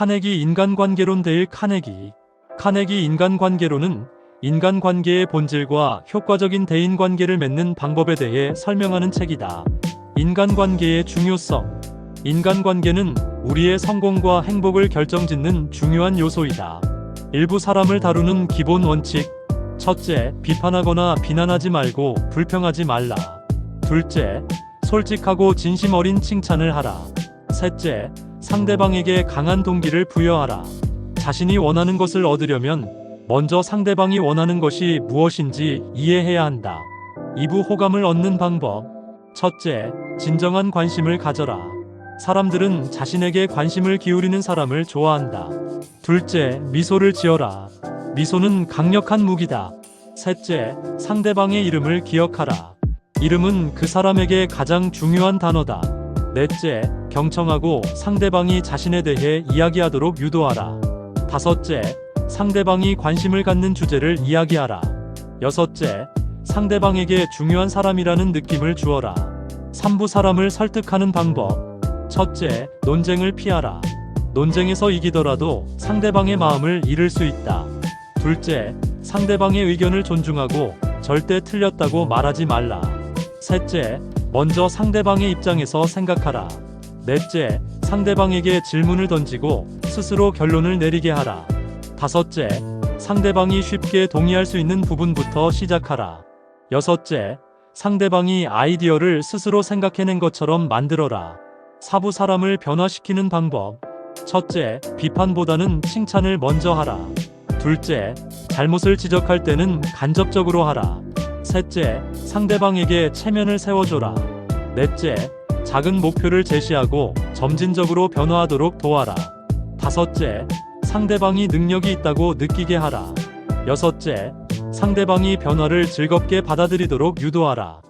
카네기 인간관계론 데일 카네기 카네기 인간관계론은 인간관계의 본질과 효과적인 대인관계를 맺는 방법에 대해 설명하는 책이다. 인간관계의 중요성 인간관계는 우리의 성공과 행복을 결정짓는 중요한 요소이다. 일부 사람을 다루는 기본 원칙 첫째, 비판하거나 비난하지 말고 불평하지 말라. 둘째, 솔직하고 진심 어린 칭찬을 하라. 셋째, 상대방에게 강한 동기를 부여하라. 자신이 원하는 것을 얻으려면 먼저 상대방이 원하는 것이 무엇인지 이해해야 한다. 이부 호감을 얻는 방법. 첫째, 진정한 관심을 가져라. 사람들은 자신에게 관심을 기울이는 사람을 좋아한다. 둘째, 미소를 지어라. 미소는 강력한 무기다. 셋째, 상대방의 이름을 기억하라. 이름은 그 사람에게 가장 중요한 단어다. 넷째, 경청하고 상대방이 자신에 대해 이야기하도록 유도하라. 다섯째, 상대방이 관심을 갖는 주제를 이야기하라. 여섯째, 상대방에게 중요한 사람이라는 느낌을 주어라. 삼부 사람을 설득하는 방법. 첫째, 논쟁을 피하라. 논쟁에서 이기더라도 상대방의 마음을 잃을 수 있다. 둘째, 상대방의 의견을 존중하고 절대 틀렸다고 말하지 말라. 셋째, 먼저 상대방의 입장에서 생각하라. 넷째, 상대방에게 질문을 던지고 스스로 결론을 내리게 하라. 다섯째, 상대방이 쉽게 동의할 수 있는 부분부터 시작하라. 여섯째, 상대방이 아이디어를 스스로 생각해낸 것처럼 만들어라. 사부 사람을 변화시키는 방법. 첫째, 비판보다는 칭찬을 먼저 하라. 둘째, 잘못을 지적할 때는 간접적으로 하라. 셋째, 상대방에게 체면을 세워줘라. 넷째, 작은 목표를 제시하고 점진적으로 변화하도록 도와라. 다섯째, 상대방이 능력이 있다고 느끼게 하라. 여섯째, 상대방이 변화를 즐겁게 받아들이도록 유도하라.